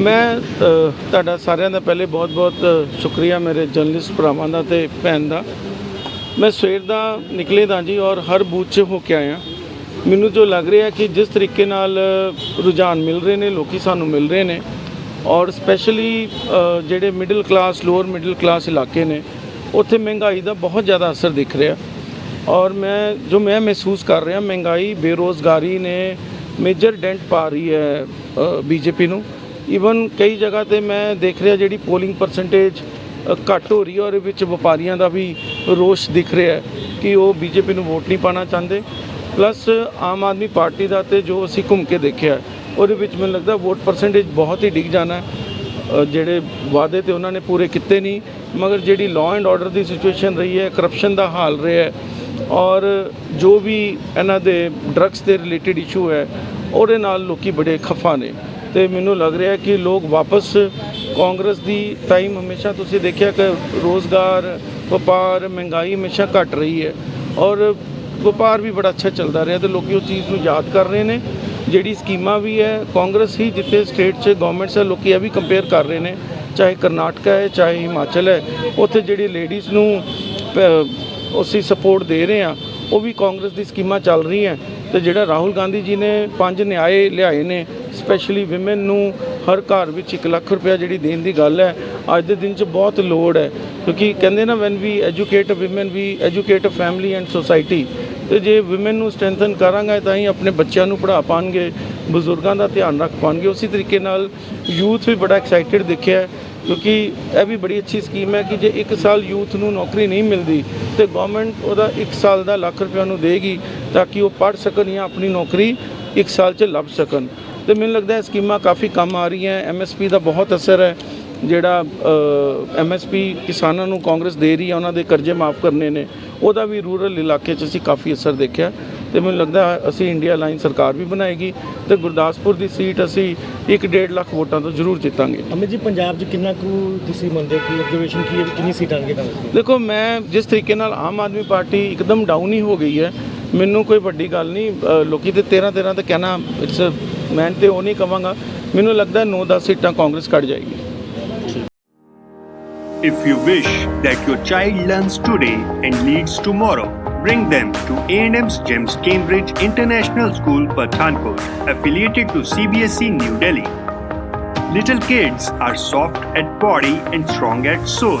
ਮੈਂ ਤੁਹਾਡਾ ਸਾਰਿਆਂ ਦਾ ਪਹਿਲੇ ਬਹੁਤ-ਬਹੁਤ ਸ਼ੁਕਰੀਆ ਮੇਰੇ ਜਰਨਲਿਸਟ ਭਰਾਵਾਂ ਦਾ ਤੇ ਭੈਣ ਦਾ। ਮੈਂ ਸਵੇਰ ਦਾ ਨਿਕਲੇ ਦਾ ਜੀ ਔਰ ਹਰ ਬੂਥ 'ਚ ਹੋ ਕੇ ਆਇਆ। ਮੈਨੂੰ ਜੋ ਲੱਗ ਰਿਹਾ ਕਿ ਜਿਸ ਤਰੀਕੇ ਨਾਲ ਰੁਝਾਨ ਮਿਲ ਰਹੇ ਨੇ, ਲੋਕੀ ਸਾਨੂੰ ਮਿਲ ਰਹੇ ਨੇ ਔਰ ਸਪੈਸ਼ਲੀ ਜਿਹੜੇ middle class lower middle class ਇਲਾਕੇ ਨੇ, ਉੱਥੇ ਮਹਿੰਗਾਈ ਦਾ ਬਹੁਤ ਜ਼ਿਆਦਾ ਅਸਰ ਦਿਖ ਰਿਹਾ। ਔਰ ਮੈਂ, ਜੋ ਮੈਂ ਮਹਿਸੂਸ ਕਰ ਰਿਹਾ, ਮਹਿੰਗਾਈ ਬੇਰੋਜ਼ਗਾਰੀ ਨੇ ਮੇਜਰ ਡੈਂਟ ਪਾ ਰਹੀ ਹੈ ਬੀਜੇਪੀ ਨੂੰ। ਈਵਨ ਕਈ ਜਗ੍ਹਾ ਤੇ ਮੈਂ ਦੇਖ ਰਿਹਾ ਜਿਹੜੀ ਪੋਲਿੰਗ ਪਰਸੈਂਟੇਜ ਘੱਟ ਹੋ ਰਹੀ ਹੈ ਔਰ ਵਿੱਚ ਵਪਾਰੀਆਂ ਦਾ ਵੀ ਰੋਸ਼ ਦਿਖ ਰਿਹਾ ਹੈ ਕਿ ਉਹ ਬੀਜੇਪੀ ਨੂੰ ਵੋਟ ਨਹੀਂ ਪਾਣਾ ਚਾਹੁੰਦੇ। ਪਲੱਸ ਆਮ ਆਦਮੀ ਪਾਰਟੀ ਦਾ ਤੇ ਜੋ ਅਸੀਂ ਘੁੰਮ ਕੇ ਦੇਖਿਆ ਉਹਦੇ ਵਿੱਚ ਮੈਨੂੰ ਲੱਗਦਾ ਵੋਟ ਪਰਸੈਂਟੇਜ ਬਹੁਤ ਹੀ ਡਿੱਗ ਜਾਣਾ ਜਿਹੜੇ ਵਾਅਦੇ ਤੇ ਉਹਨਾਂ ਨੇ ਪੂਰੇ ਕੀਤੇ ਨਹੀਂ, ਮਗਰ ਜਿਹੜੀ ਲਾਅ ਐਂਡ ਆਰਡਰ ਦੀ ਸਿਚੁਏਸ਼ਨ ਰਹੀ ਹੈ ਕਰਪਸ਼ਨ ਦਾ ਹਾਲ ਰਿਹਾ ਹੈ ਔਰ ਜੋ ਵੀ ਇਹਨਾਂ ਦੇ ਡਰੱਗਸ ਦੇ ਰਿਲੇਟਡ ਇਸ਼ੂ ਹੈ, ਉਹਦੇ ਨਾਲ ਲੋਕੀ ਬੜੇ ਖਫਾ ਨੇ। ਤੇ ਮੈਨੂੰ ਲੱਗ ਰਿਹਾ ਕਿ ਲੋਕ ਵਾਪਸ ਕਾਂਗਰਸ ਦੀ ਟਾਈਮ ਹਮੇਸ਼ਾ ਤੁਸੀਂ ਦੇਖਿਆ ਕਿ ਰੋਜ਼ਗਾਰ, ਵਪਾਰ, ਮਹਿੰਗਾਈ ਹਮੇਸ਼ਾ ਘਟ ਰਹੀ ਹੈ ਔਰ ਵਪਾਰ ਵੀ ਬੜਾ ਅੱਛਾ ਚੱਲਦਾ ਰਿਹਾ ਤੇ ਲੋਕੀ ਉਸ ਚੀਜ਼ ਨੂੰ ਯਾਦ ਕਰ ਰਹੇ ਨੇ। ਜਿਹੜੀ ਸਕੀਮਾਂ ਵੀ ਹੈ, ਕਾਂਗਰਸ ਹੀ ਜਿੱਥੇ ਸਟੇਟ 'ਚ ਗਵਰਨਮੈਂਟਸ ਹੈ, ਲੋਕੀ ਇਹ ਵੀ ਕੰਪੇਅਰ ਕਰ ਰਹੇ ਨੇ। ਚਾਹੇ ਕਰਨਾਟਕਾ ਹੈ, ਚਾਹੇ ਹਿਮਾਚਲ ਹੈ, ਉੱਥੇ ਜਿਹੜੀ ਲੇਡੀਜ਼ ਨੂੰ ਪ- ਅਸੀਂ ਸਪੋਰਟ ਦੇ ਰਹੇ ਆ ਉਹ ਵੀ ਕਾਂਗਰਸ ਦੀ ਸਕੀਮਾਂ ਚੱਲ ਰਹੀਆਂ। ਤੇ ਜਿਹੜਾ ਰਾਹੁਲ ਗਾਂਧੀ ਜੀ ਨੇ ਪੰਜ ਨਿਆਏ ਲਿਆਏ ਨੇ ਸਪੈਸ਼ਲੀ ਔਮਨ ਨੂੰ ਹਰ ਘਰ ਵਿੱਚ 1 ਲੱਖ ਰੁਪਇਆ ਜਿਹੜੀ ਦੇਣ ਦੀ ਗੱਲ ਹੈ, ਅੱਜ ਦੇ ਦਿਨ 'ਚ ਬਹੁਤ ਲੋੜ ਹੈ। ਕਿਉਂਕਿ ਕਹਿੰਦੇ ਨਾ when we educate woman we educate family and society ਤੇ ਜੇ ਔਮਨ ਨੂੰ ਸਟਰੈਂਥਨ ਕਰਾਂਗੇ, ਤਾਂ ਹੀ ਆਪਣੇ ਬੱਚਿਆਂ ਨੂੰ ਪੜ੍ਹਾ ਪਾਣਗੇ, ਬਜ਼ੁਰਗਾਂ ਦਾ ਧਿਆਨ ਰੱਖ ਪਾਣਗੇ। ਉਸੇ ਤਰੀਕੇ ਨਾਲ ਯੂਥ ਵੀ ਬੜਾ ਐਕਸਾਈਟਿਡ ਦਿਖਿਆ ਕਿਉਂਕਿ ਇਹ ਵੀ ਬੜੀ ਅੱਛੀ ਸਕੀਮ ਹੈ ਕਿ ਜੇ 1 ਸਾਲ ਯੂਥ ਨੂੰ ਨੌਕਰੀ ਨਹੀਂ ਮਿਲਦੀ, ਤੇ ਗਵਰਨਮੈਂਟ ਉਹਦਾ 1 ਸਾਲ ਦਾ ਲੱਖ ਰੁਪਇਆ ਨੂੰ ਦੇਗੀ, ਤਾਂ ਕਿ ਉਹ ਪੜ੍ਹ ਸਕਣ ਜਾਂ ਆਪਣੀ ਨੌਕਰੀ 1 ਸਾਲ 'ਚ ਲੱਭ ਸਕਣ। ਤੇ ਮੈਨੂੰ ਲੱਗਦਾ ਹੈ ਸਕੀਮਾਂ ਕਾਫੀ ਕੰਮ ਆ ਰਹੀਆਂ ਐਮਐਸਪੀ ਦਾ ਬਹੁਤ ਅਸਰ ਹੈ। ਜਿਹੜਾ ਐਮਐਸਪੀ ਕਿਸਾਨਾਂ ਨੂੰ ਕਾਂਗਰਸ ਦੇ ਰਹੀ ਹੈ ਉਹਨਾਂ ਦੇ ਕਰਜ਼ੇ ਮਾਫ ਕਰਨੇ ਨੇ। ਉਹਦਾ ਵੀ ਰੂਰਲ ਇਲਾਕੇ 'ਚ ਅਸੀਂ ਕਾਫੀ ਅਸਰ ਦੇਖਿਆ। ਤੇ ਮੈਨੂੰ ਲੱਗਦਾ ਅਸੀਂ ਇੰਡੀਆ ਲਾਈਨ ਸਰਕਾਰ ਵੀ ਬਣਾਏਗੀ ਤੇ ਗੁਰਦਾਸਪੁਰ ਦੀ ਸੀਟ ਅਸੀਂ 1.5 ਲੱਖ ਵੋਟਾਂ ਤੋਂ ਜ਼ਰੂਰ ਜਿੱਤਾਂਗੇ। ਅਮਿਤ ਜੀ ਪੰਜਾਬ 'ਚ ਕਿੰਨਾ ਕੁ ਤੁਸੀਂ ਮੰਨਦੇ ਹੋ ਕਿ ਆਬਜ਼ਰਵੇਸ਼ਨ ਕੀ ਹੈ ਕਿੰਨੀ ਸੀਟਾਂ ਆਣਗੇ ਦੇਖੋ ਮੈਂ ਜਿਸ ਤਰੀਕੇ ਨਾਲ ਆਮ ਆਦਮੀ ਪਾਰਟੀ ਇੱਕਦਮ ਡਾਊਨ ਹੀ ਹੋ ਗਈ ਹੈ। ਮੈਨੂੰ ਕੋਈ ਵੱਡੀ ਗੱਲ ਨਹੀਂ ਅ, ਲੋਕੀ ਤੇ 13 13 ਤੇ ਕਹਿਣਾ ਇਟਸ ਮੈਂ ਤੇ ਉਹ ਨਹੀਂ ਕਵਾਂਗਾ ਮੈਨੂੰ ਲੱਗਦਾ 9 10 ਸੀਟਾਂ ਕਾਂਗਰਸ ਕੱਢ ਜਾਏਗੀ If you wish that your child learns today and leads tomorrow, bring them to A&M's GEMS Cambridge International School, Pathankot, affiliated to CBSE E New Delhi. Little kids are soft at body and strong at soul.